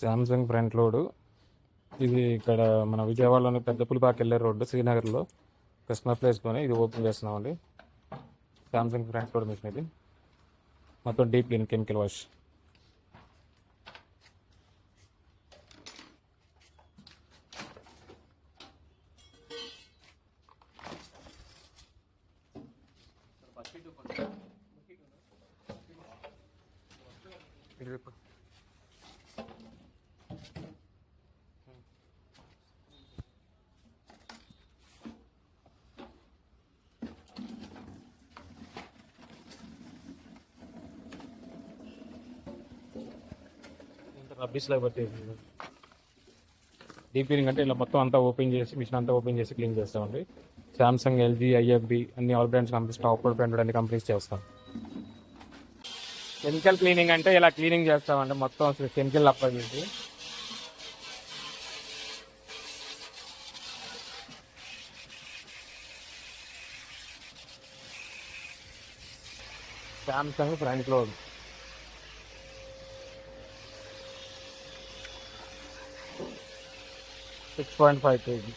Samsung front load ఇది ఇక్కడ మన విజయవాడలోని పెద్ద పులిపాకి వెళ్ళే రోడ్డు శ్రీనగర్లో. కృష్ణ ప్లేస్లోనే ఇది ఓపెన్ చేస్తున్నామండి. శాంసంగ్ ఫ్రంట్ లోడ్ మిషన్ ఇది. మొత్తం డీప్ క్లీన్ కెమికల్ వాష్ ఇది ఇప్పుడు పట్టేసింది డీప్ క్లీనింగ్ అంటే ఇలా మొత్తం అంతా ఓపెన్ చేసి మిషన్ అంతా ఓపెన్ చేసి క్లీన్ చేస్తామండి. శాంసంగ్ ఎల్జీ ఐఎఫ్బి అన్ని all brands companies top brand అన్ని కంపెనీస్ చేస్తాం. కెమికల్ క్లీనింగ్ అంటే ఇలా క్లీనింగ్ చేస్తామండి. మొత్తం అసలు కెమికల్ అప్లై చేసి Samsung front load six point five KG